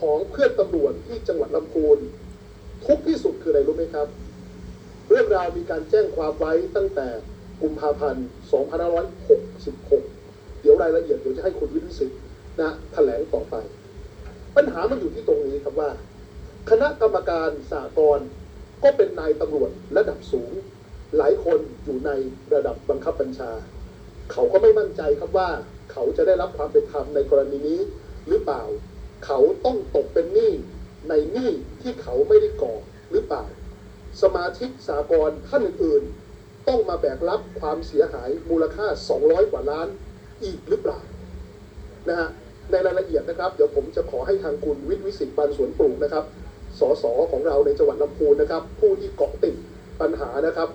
ของเพื่อนตำรวจที่จังหวัดลำพูน ทุกที่สุดคืออะไรรู้ไหมครับ เรื่องราวมีการแจ้งความไว้ตั้งแต่กุมภาพันธ์ 2566 เดี๋ยวรายละเอียดเดี๋ยวจะให้คุณวิทย์สิทธิ์นะแถลงต่อไป ปัญหามันอยู่ที่ตรงนี้ครับว่า คณะกรรมการสากลก็เป็นนายตำรวจระดับสูง หลายคนอยู่ในระดับบังคับบัญชา เขาก็ไม่มั่นใจครับว่าเขาจะได้รับความเป็นธรรมในกรณีนี้หรือเปล่า เขาต้องตกเป็นหนี้ในหนี้ที่เขาไม่ได้ก่อหรือเปล่า สมาชิกสากลท่านอื่นต้องมาแบกรับความเสียหายมูลค่า 200 กว่าล้านอีกหรือเปล่านะฮะในรายละเอียดนะครับ เดี๋ยวผมจะขอให้ทางคุณวิทย์วิสิตปันสวนปลูกนะครับสสของเราในจังหวัดลำพูนนะครับ ผู้ที่เกาะติดปัญหานะครับ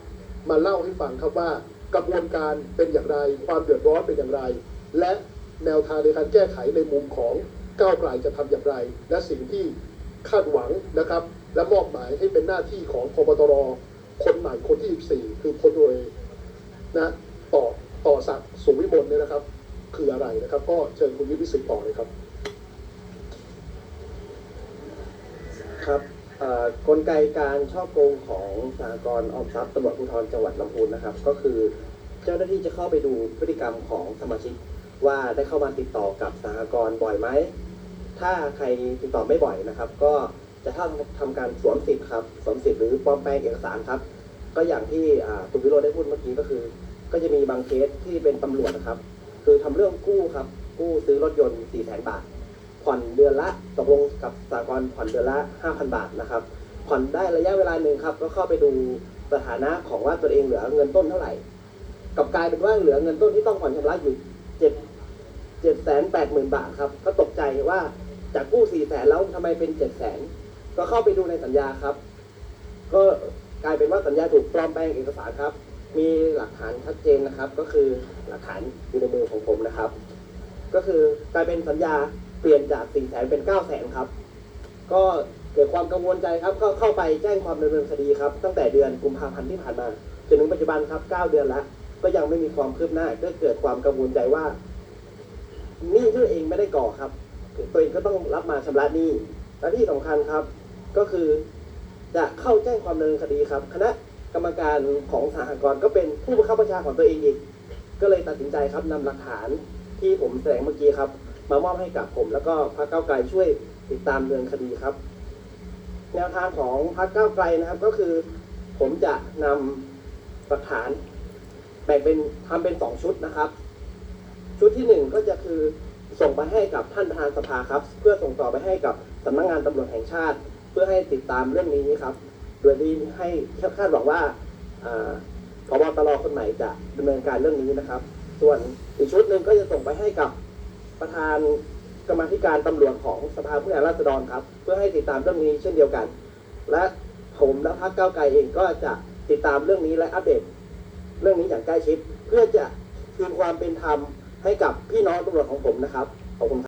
มาเล่าให้ฟังครับว่ากระบวนการเป็นอย่างไร ความเดือดร้อนเป็นอย่างไร และแนวทางในการแก้ไขในมุมของ ก้าวไกลจะทำอย่างไร และสิ่งที่คาดหวังนะครับ และมอบหมายให้เป็นหน้าที่ของพบตรคนใหม่คนที่ 14 คือพลตรวจเอกนะต่อต่อศักดิ์สุวิมลเนี่ยนะครับ คืออะไรนะครับ ก็เชิญคุณวิทย์วิสิตต่อเลยครับ ครับกลไกการช่อโกงของสหกรณ์ออมทรัพย์ตำรวจภูธรจังหวัดลำพูนนะครับ ก็คือเจ้าหน้าที่จะเข้าไปดูพฤติกรรมของสมาชิกว่าได้เข้ามาติดต่อกับสหกรณ์บ่อยไหม ถ้าใครติดต่อไม่บ่อยนะครับ ก็จะทำทำการสวมสิทธิ์ครับสวมสิทธิ์หรือปลอมแปลงเอกสารครับ ก็อย่างที่อ่าคุณวิโรจน์ได้พูดเมื่อกี้ก็คือ ก็จะมีบางเคสที่เป็นตำรวจนะครับ คือทำเรื่องกู้ครับกู้ซื้อรถยนต์4 0 0 0 0 0บาท ผ่อนเดือนละตกลงกับสากลผ่อนเดือนละ 5,000 บาทนะครับ ผ่อนได้ระยะเวลาหนึ่งครับ ก็เข้าไปดูสถานะของว่าตัวเองเหลือเงินต้นเท่าไหร่กับกลายเป็นว่าเหลือเงินต้นที่ต้องผ่อนชำระอยู่เจ็ดเจ็ดแสนแปดหมื่นบาทครับ ก็ตกใจว่า จากกู้สี่แสนแล้วทำไมเป็นเจ็ดแสนก็เข้าไปดูในสัญญาครับ ก็กลายเป็นว่าสัญญาถูกปลอมแปลงเอกสารครับ มีหลักฐานชัดเจนนะครับ ก็คือหลักฐานอยู่ในมือของผมนะครับ ก็คือกลายเป็นสัญญาเปลี่ยนจาก4ี่แสนเป็น9ก้าแสนครับ ก็เกิดความกังวลใจครับ ก็เข้าไปแจ้งความดำเนินคดีครับ ตั้งแต่เดือนกุมภาพันธ์ที่ผ่านมาจนถึงปัจจุบันครับ 9 เดือนแล้ว ก็ยังไม่มีความคืบหน้า ก็เกิดความกังวลใจว่า นี่ตัวเองไม่ได้ก่อครับ ตัวเองก็ต้องรับมาชำระหนี้และที่สำคัญครับก็คือจะเข้าแจ้งความดำเนินคดีครับ คณะกรรมการของสหกรณ์ก็เป็นผู้บังคับบัญชาของตัวเองอีก ก็เลยตัดสินใจครับนำหลักฐานที่ผมแสดงเมื่อกี้ครับ มามอบให้กับผม แล้วก็พรรคก้าไกลช่วยติดตามเรื่องคดีครับ แนวทางของพรรคก้าไกลนะครับก็คือ ผมจะนำหลักฐาน แบ่งเป็นทำเป็นสองชุดนะครับ ชุดที่หนึ่งก็จะคือ ส่งไปให้กับท่านประธานสภาครับ เพื่อส่งต่อไปให้กับสำนักงานตำรวจแห่งชาติ เพื่อให้ติดตามเรื่องนี้ครับ โดยที่ให้คาดหวังว่าพบตรคนใหม่จะดำเนินการเรื่องนี้นะครับ ส่วนอีกชุดหนึ่งก็จะส่งไปให้กับประธานกรรมธิการตำรวจของสภาผู้แทนราษฎรครับ เพื่อให้ติดตามเรื่องนี้เช่นเดียวกัน และผมและพรรคก้าวไกลเองก็จะติดตามเรื่องนี้และอัปเดต เรื่องนี้อย่างใกล้ชิด เพื่อจะคืนความเป็นธรรม ให้กับพี่น้องตำรวจของผมนะครับ ขอบคุณครับ